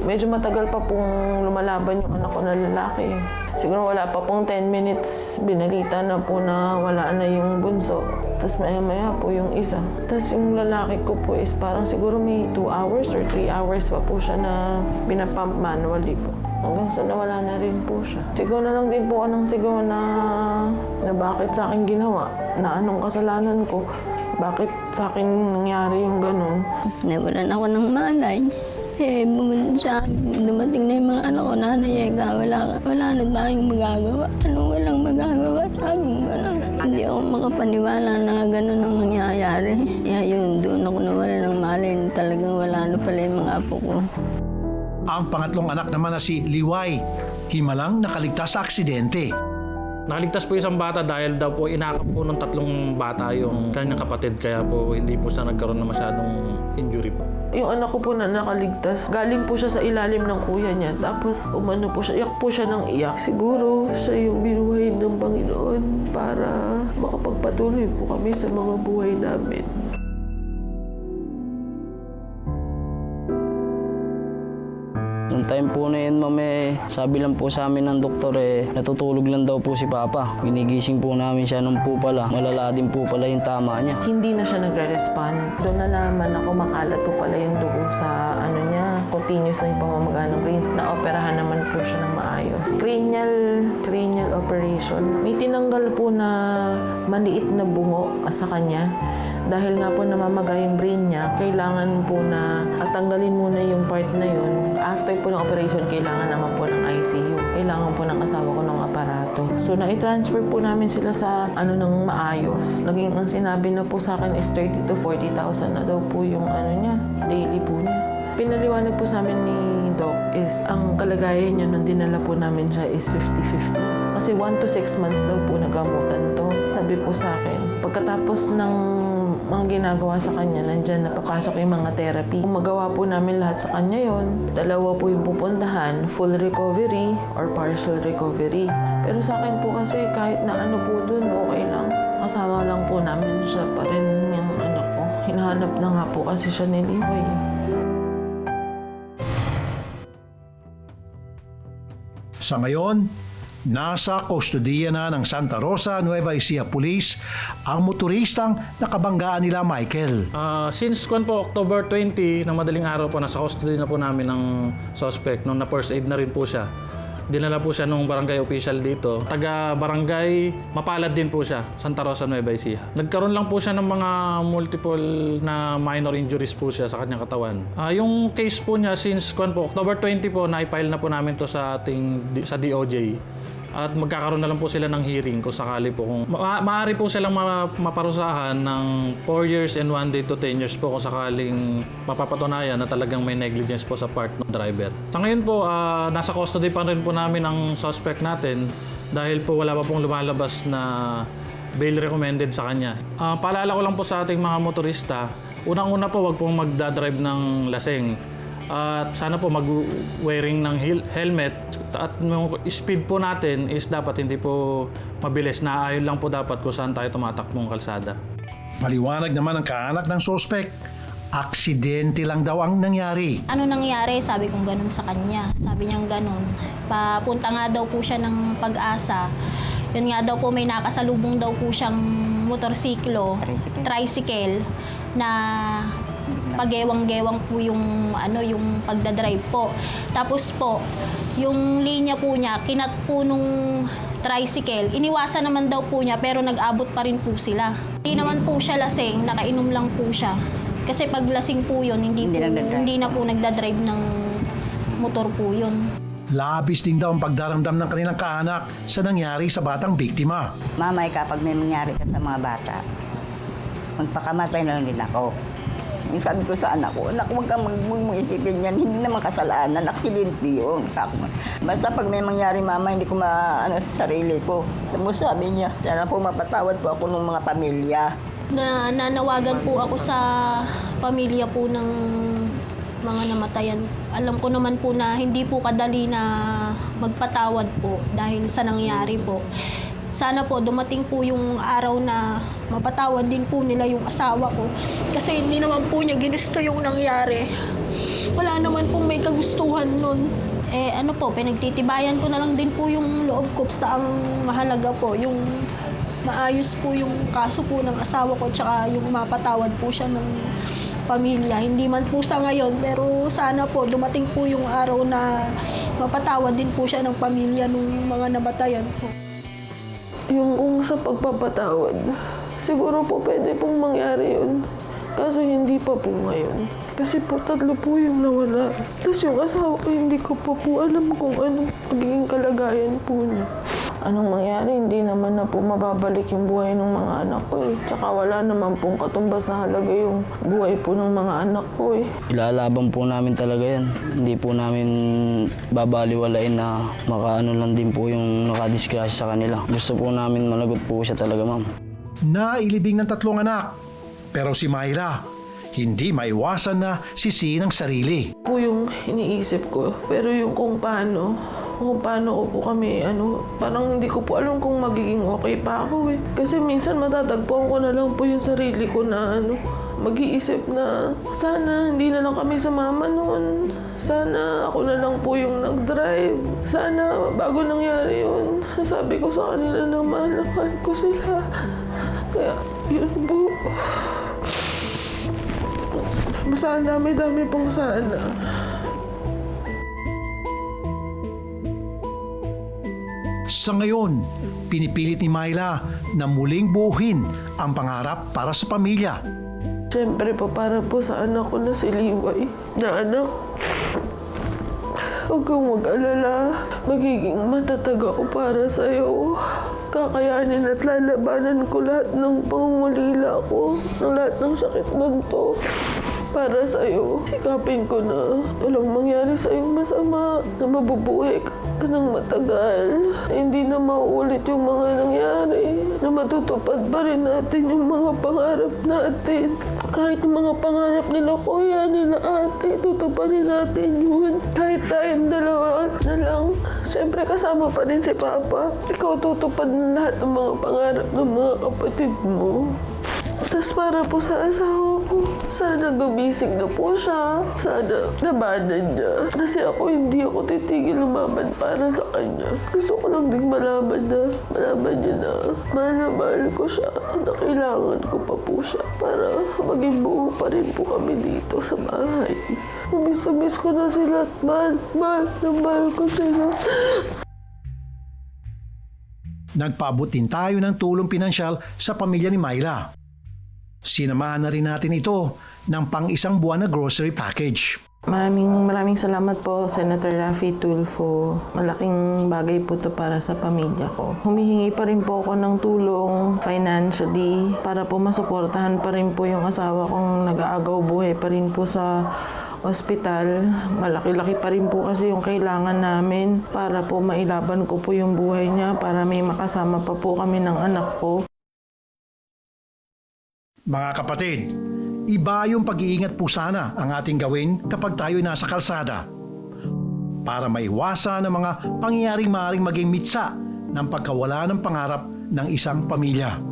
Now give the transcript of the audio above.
Medyo matagal pa pong lumalaban yung anak ko na lalaki. Siguro wala pa pong 10 minutes, binalita na po na wala na yung bunso. Tapos maya-maya po yung isa. Tapos yung lalaki ko po is parang siguro may 2 hours or 3 hours pa po siya na pinapump manually po. Hanggang sa nawala na rin po siya. Sigaw na lang din po ako ng sigaw na, na bakit sa akin ginawa, na anong kasalanan ko, bakit sa akin nangyari yung ganun. Nawalan ako ng malay. Eh, bumunta sa akin, dumating na yung mga anak ko, nanay, eka, wala, wala na tayong magagawa. Ano walang magagawa sa akin, gano'n. Hindi ako makapaniwala na gano'n ang nangyayari. Kaya yun, doon ako nawala ng malay talagang wala na pala yung mga apo ko. Ang pangatlong anak naman na si Liway, himalang nakaligtas sa aksidente. Nakaligtas po isang bata dahil daw po inakap po ng tatlong bata yung kanyang kapatid kaya po hindi po siya nagkaroon ng masyadong injury po. Yung anak ko po na nakaligtas, galing po siya sa ilalim ng kuya niya. Tapos umano po siya, iyak po siya ng iyak. Siguro siya yung binuhay ng Panginoon para makapagpatuloy po kami sa mga buhay namin. Time po na yun, ma'am, eh, sabi lang po sa amin ng doktor, eh, natutulog lang daw po si Papa. Ginigising po namin siya nung po pala. Malala din po pala yung tama niya. Hindi na siya nagre-respond. Doon na naman ako makalat po pala yung dugo sa ano niya. Continuous na yung pamamaga ng brain. Naoperahan naman po siya ng maayos. Cranial, cranial operation. May tinanggal po na maliit na bungo sa kanya. Dahil nga po namamaga yung brain niya, kailangan po na at tanggalin muna yung part na yun. After po ng operation, kailangan naman po ng ICU. Kailangan po ng asawa ko ng aparato. So, na-transfer po namin sila sa ano ng maayos. Naging ang sinabi na po sa akin is 30 to 40,000 na daw po yung ano niya, daily po niya. Pinaliwanag po sa amin ni Doc is ang kalagayan niya nung dinala po namin siya is 50-50. Kasi 1 to 6 months daw po nagamutan to. Sabi po sa akin, pagkatapos ng mga ginagawa sa kanya, nandyan napapasok yung mga therapy. Kung magawa po namin lahat sa kanya yon, dalawa po yung pupuntahan, full recovery or partial recovery. Pero sa akin po kasi kahit na ano po dun, okay lang. Kasama lang po namin siya pa rin yung anak ko. Hinahanap na nga po kasi siya ni Liway. Sa ngayon, nasa kustodiya na ng Santa Rosa, Nueva Ecija Police ang motoristang nakabanggaan nila Michael. Ah, since kwan po October 20 ng madaling araw po nasa custody na po namin ng suspect nung na first aid na rin po siya. Dinala po siya nung barangay official dito. Taga barangay Mapalad din po siya, Santa Rosa, Nueva Ecija. Nagkaroon lang po siya ng mga multiple na minor injuries po siya sa kanyang katawan. Ah, yung case po niya since kwan po October 20 po na-file na po namin to sa ating sa DOJ. At magkakaroon na lang po sila ng hearing kung sakali po kung ma- maaari po silang ma- maparusahan ng 4 years and 1 day to 10 years po kung sakaling mapapatunayan na talagang may negligence po sa part ng driver. Sa ngayon po, ah, nasa custody pa rin po namin ang suspect natin dahil po wala pa pong lumalabas na bail recommended sa kanya. Ah, paalala ko lang po sa ating mga motorista, unang-una po wag pong magdadrive ng laseng. At sana po mag-wearing ng hel- helmet at yung speed po natin is dapat hindi po mabilis. Naayon lang po dapat kung saan tayo tumatakbong kalsada. Maliwanag naman ang kaanak ng suspect. Aksidente lang daw ang nangyari. Ano nangyari? Sabi kong ganun sa kanya. Sabi niyang ganun. Papunta nga daw po siya ng pag-asa. Yun nga daw po may nakasalubong daw po siyang motorsiklo, Tricycle. tricycle na pagewang-gewang po yung ano yung pagdadrive po. Tapos po, yung linya po niya, kinat po nung tricycle. Iniwasan naman daw po niya pero nag-abot pa rin po sila. Hindi naman po siya lasing, nakainom lang po siya. Kasi pag lasing po yun, hindi, Hindi po, hindi na po nagdadrive ng motor po yun. Labis din daw ang pagdaramdam ng kanilang kaanak sa nangyari sa batang biktima. Mamay, kapag may mangyari ka sa mga bata, magpakamatay na lang din ako. Yung sabi ko sa anak ko, anak, huwag kang mag isipin yan. Hindi naman kasalanan. Aksidente yun. Basta pag may mangyari, mama, hindi ko maano sa sarili ko. Tapos sabi niya, sana po mapatawad po ako ng mga pamilya. Na nanawagan po ako sa pamilya po ng mga namatayan. Alam ko naman po na hindi po kadali na magpatawad po dahil sa nangyari po. Sana po dumating po yung araw na mapatawad din po nila yung asawa ko. Kasi hindi naman po niya ginusto yung nangyari. Wala naman pong may kagustuhan nun. Eh ano po, pinagtitibayan ko na lang din po yung loob ko. Basta ang mahalaga po, yung maayos po yung kaso po ng asawa ko tsaka yung mapatawad po siya ng pamilya. Hindi man po sa ngayon, pero sana po dumating po yung araw na mapatawad din po siya ng pamilya ng mga nabatayan po. Yung kung sa pagpapatawad, siguro po pwede pong mangyari yun. Kaso hindi pa po ngayon. Kasi po tatlo po yung nawala. Tapos yung asawa ko, hindi ko pa po alam kung anong magiging kalagayan po niya. Anong mangyari, hindi naman na po mababalik yung buhay ng mga anak ko eh. Tsaka wala naman pong katumbas na halaga yung buhay po ng mga anak ko eh. Ilalaban po namin talaga yan. Hindi po namin babaliwalain na makaano lang din po yung nakadisgrasya sa kanila. Gusto po namin malagot po siya talaga, ma'am. Nailibing ng tatlong anak. Pero si Myla, hindi maiwasan na sisihin ang sarili. po yung iniisip ko. Pero yung kung paano, kung paano ko po kami, ano, parang hindi ko po alam kung magiging okay pa ako eh. Kasi minsan matatagpuan ko na lang po yung sarili ko na ano, mag-iisip na sana hindi na lang kami sumama noon. Sana ako na lang po yung nag-drive. Sana bago nangyari yun, sabi ko sa kanila na mahal ko sila. Kaya yun po. Basta dami-dami pong sana. Sa ngayon, pinipilit ni Myla na muling buuhin ang pangarap para sa pamilya. Siyempre po, para po sa anak ko na si Liway. Na anak, huwag kang mag-alala. Magiging matatag ako para sa'yo. Kakayanin at lalabanan ko lahat ng pangungulila ko. Ng lahat ng sakit nun to. Para sa'yo, sikapin ko na walang mangyari sa'yong masama. Na mabubuhay ka ng matagal. Na hindi na mauulit yung mga nangyari. Na matutupad pa rin natin yung mga pangarap natin. Kahit yung mga pangarap nila kuya, nila ate, tutuparin natin yun. Kahit tayong dalawa na lang. Siyempre kasama pa rin si Papa. Ikaw tutupad ng lahat ng mga pangarap ng mga kapatid mo. Tapos para po sa asawa ko, sana gumising na po siya. Sana labanan niya. Kasi ako hindi ako titigil lumaban para sa kanya. Gusto ko lang din malaman na, malaman niya na mahal na mahal ko siya. Na kailangan ko pa po siya para maging buo pa rin po kami dito sa bahay. Miss ko na sila at mahal, mahal na mahal ko sila. Nagpaabot din tayo ng tulong pinansyal sa pamilya ni Myla. Sinamahan na rin natin ito ng pang-isang buwan na grocery package. Maraming maraming salamat po, Senator Raffy Tulfo. Malaking bagay po to para sa pamilya ko. Humihingi pa rin po ako ng tulong financially para po masuportahan pa rin po yung asawa kong nag-aagaw buhay pa rin po sa ospital. Malaki-laki pa rin po kasi yung kailangan namin para po mailaban ko po yung buhay niya para may makasama pa po kami ng anak ko. Mga kapatid, iba yung pag-iingat po sana ang ating gawin kapag tayo nasa kalsada para maiwasan ang mga pangyayaring maaaring maging mitsa ng pagkawala ng pangarap ng isang pamilya.